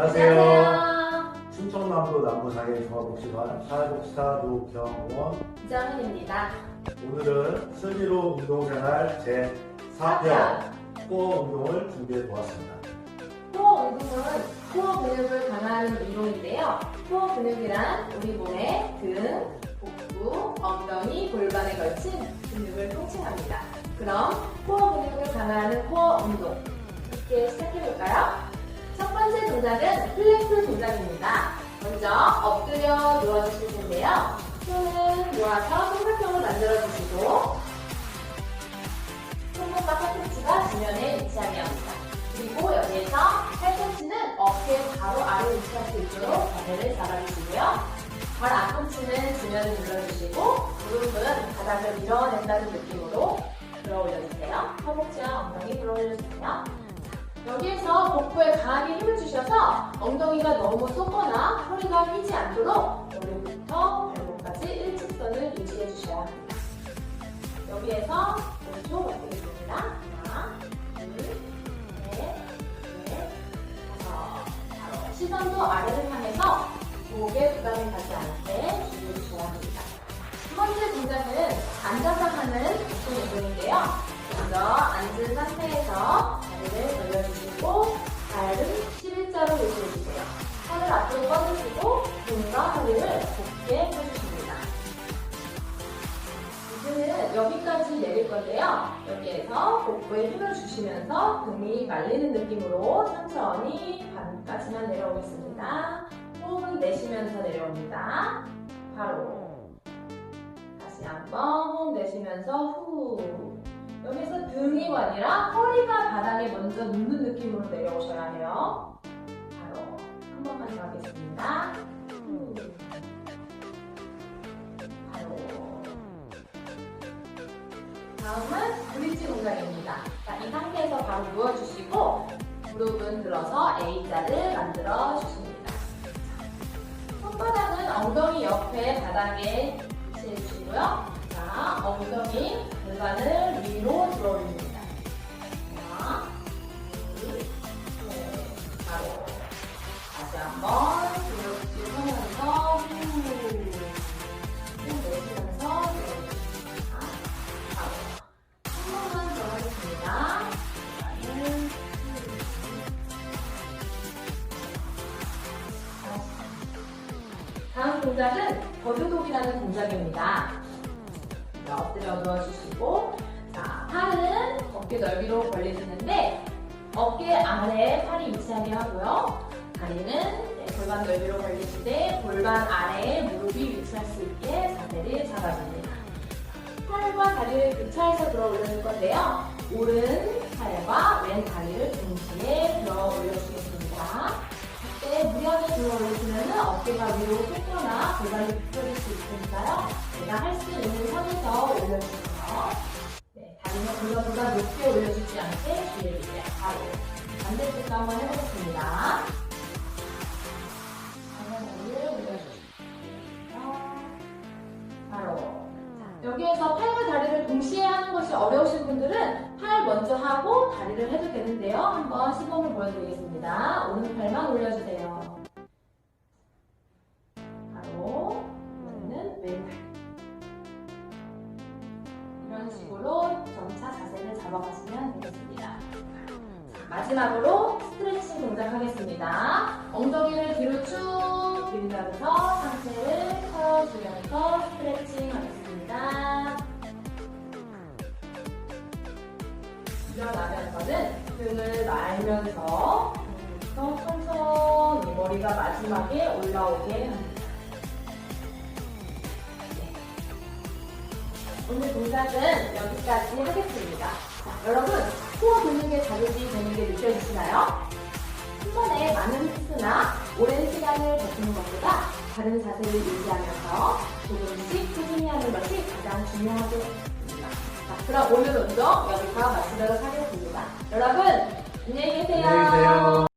안녕하세요. 충청남도 남부사회 종합복지관 사회복지사 노경원 이정은입니다. 오늘은 슬기로 운동생활 제4편 코어 운동을 준비해 보았습니다. 코어 운동은 코어 근육을 강화하는 운동인데요. 코어 근육이란 우리 몸의 등, 복부, 엉덩이, 골반에 걸친 근육을 통칭합니다. 그럼 코어 근육을 강화하는 코어 운동 함께 시작해 볼까요? 첫 번째 동작은 플랭크 동작입니다. 먼저 엎드려 누워주실 텐데요. 손은 모아서 삼각형을 만들어주시고 손목과 팔꿈치가 지면에 위치하게 합니다. 그리고 여기에서 팔꿈치는 어깨 바로 아래 위치할 수 있도록 자세를 잡아주시고요. 발 앞꿈치는 지면을 눌러주시고 무릎은 바닥을 밀어낸다는 느낌으로 들어 올려주세요. 허벅지와 엉덩이 들어 올려주세요. 여기에서 복부에 강하게 힘을 주셔서 엉덩이가 너무 솟거나 허리가 휘지 않도록 머리부터 발목까지 일직선을 유지해 주셔야 합니다. 여기에서 오른쪽 엎드리겠습니다. 하나, 둘, 셋, 넷, 다섯. 바로 시선도 아래를 향해서 목에 부담이 가지 않게 주의해주셔야 합니다. 첫 번째 동작은 앉아서 하는 복근 운동인데요. 먼저 앉은 상태에서 여기까지 내릴 건데요. 여기에서 복부에 힘을 주시면서 등이 말리는 느낌으로 천천히 반까지만 내려오겠습니다. 호흡을 내쉬면서 내려옵니다. 바로 다시 한번 호흡 내쉬면서 후 여기서 등이 아니라 허리가 바닥에 먼저 눕는 느낌으로 내려오셔야 해요. 바로 한 번만 더 하겠습니다. 다음은 브릿지 동작입니다. 자, 이 상태에서 바로 누워주시고 무릎은 들어서 A자를 만들어 주십니다. 손바닥은 엉덩이 옆에 바닥에 위치해 주시고요. 자, 엉덩이 골반을 다음 동작은 버드독이라는 동작입니다. 자, 엎드려 누워주시고, 자, 팔은 어깨 넓이로 벌려주는데, 어깨 아래에 팔이 위치하게 하고요. 다리는 네, 골반 넓이로 벌리시되, 골반 아래에 무릎이 위치할 수 있게 자세를 잡아줍니다. 팔과 다리를 교차해서 들어 올려줄 건데요. 오른 팔과 왼 다리를 동시에 들어 올려주겠습니다. 어깨가 위로 솟거나 골반이 굽혀질 수 있으니까요. 내가 할 수 있는 선에서 올려주세요. 네, 다리는 골반보다 높게 올려주지 않게 주의해주세요. 바로 반대쪽도 한번 해보겠습니다. 다리를 올려주세요. 바로 자, 여기에서 팔과 다리를 동시에 하는 것이 어려우신 분들은 팔 먼저 하고 다리를 해도 되는데요. 한번 시범을 보여드리겠습니다. 오른 팔만 올려주세요. 이런 식으로 점차 자세를 잡아가시면 되겠습니다. 자, 마지막으로 스트레칭 동작 하겠습니다. 엉덩이를 뒤로 쭉 밀면서 상체를 펴주면서 스트레칭 하겠습니다. 일어나면서는 등을 말면서 또 천천히 머리가 마지막에 올라오게 합니다. 오늘 동작은 여기까지 하겠습니다. 자, 여러분, 코어 근육의 자극이 되는 게 느껴지시나요? 한 번에 많은 횟수나 오랜 시간을 버티는 것보다 다른 자세를 유지하면서 조금씩 꾸준히 하는 것이 가장 됩니다. 자, 그럼 오늘 운동 여기서 마치도록 하겠습니다. 여러분, 안녕히 계세요. 안녕히 계세요.